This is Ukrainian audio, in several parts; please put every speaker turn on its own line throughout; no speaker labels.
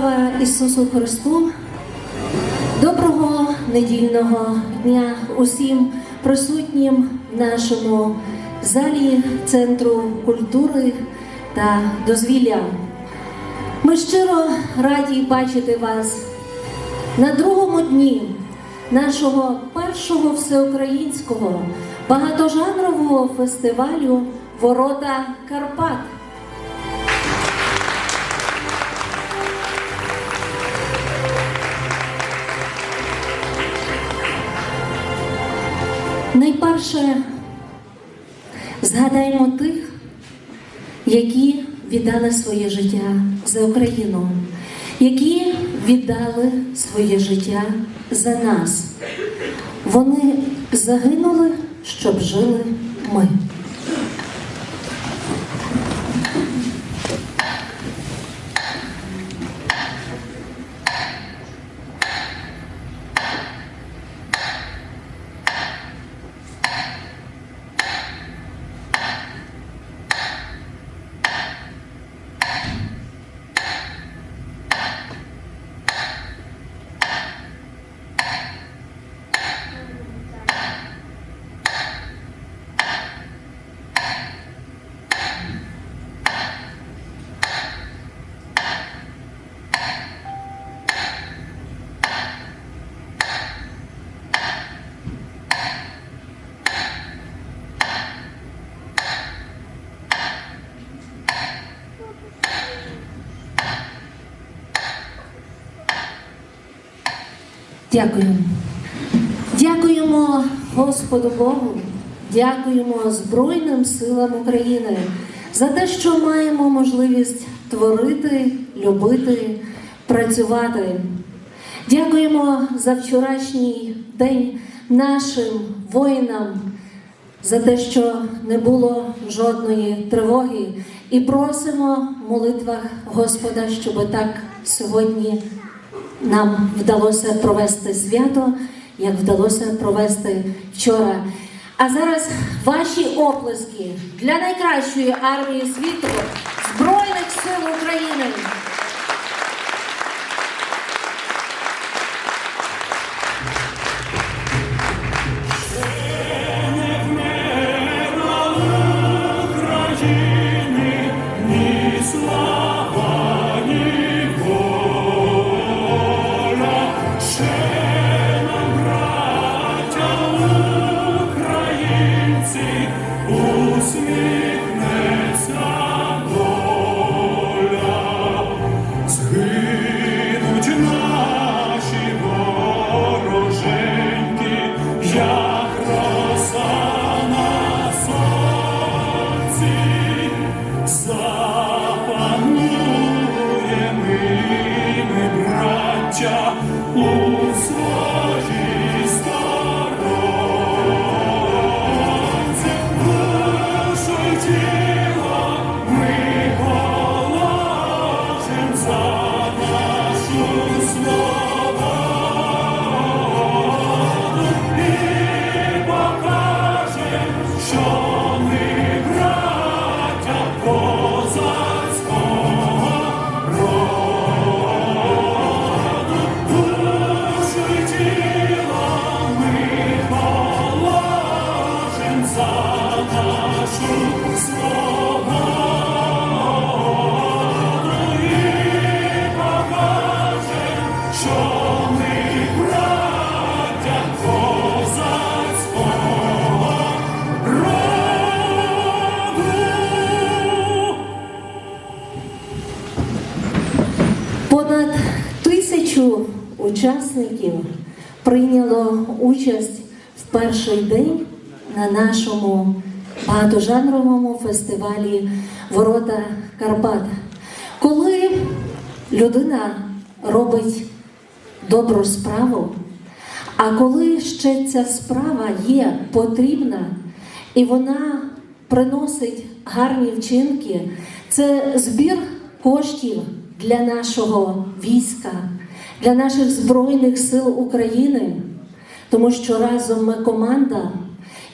Слава Ісусу Христу! Доброго недільного дня усім присутнім в нашому залі Центру культури та дозвілля. Ми щиро раді бачити вас на другому дні нашого першого всеукраїнського багатожанрового фестивалю Ворота Карпат. Найперше згадаємо тих, які віддали своє життя за Україну, які віддали своє життя за нас. Вони загинули, щоб жили ми. Дякуємо. Дякуємо Господу Богу, дякуємо Збройним силам України за те, що маємо можливість творити, любити, працювати. Дякуємо за вчорашній день нашим воїнам, за те, що не було жодної тривоги, і просимо в молитвах Господа, щоб так сьогодні нам вдалося провести свято, як вдалося провести вчора. А зараз ваші оплески для найкращої армії світу Збройних сил України.
下
无所 учасників прийняло участь в перший день на нашому багатожанровому фестивалі Ворота Карпат. Коли людина робить добру справу, а коли ще ця справа є потрібна і вона приносить гарні вчинки, це збір коштів для нашого війська, для наших Збройних сил України, тому що разом ми команда,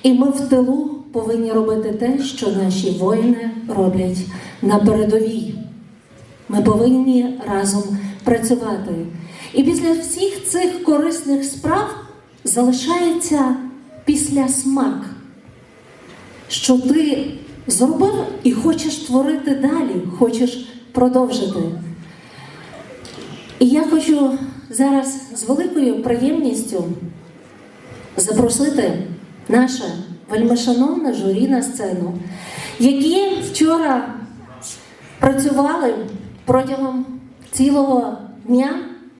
і ми в тилу повинні робити те, що наші воїни роблять на передовій. Ми повинні разом працювати. І після всіх цих корисних справ залишається післясмак, що ти зробив і хочеш творити далі, хочеш продовжити. І я хочу зараз з великою приємністю запросити наше вельмишановне журі на сцену, які вчора працювали протягом цілого дня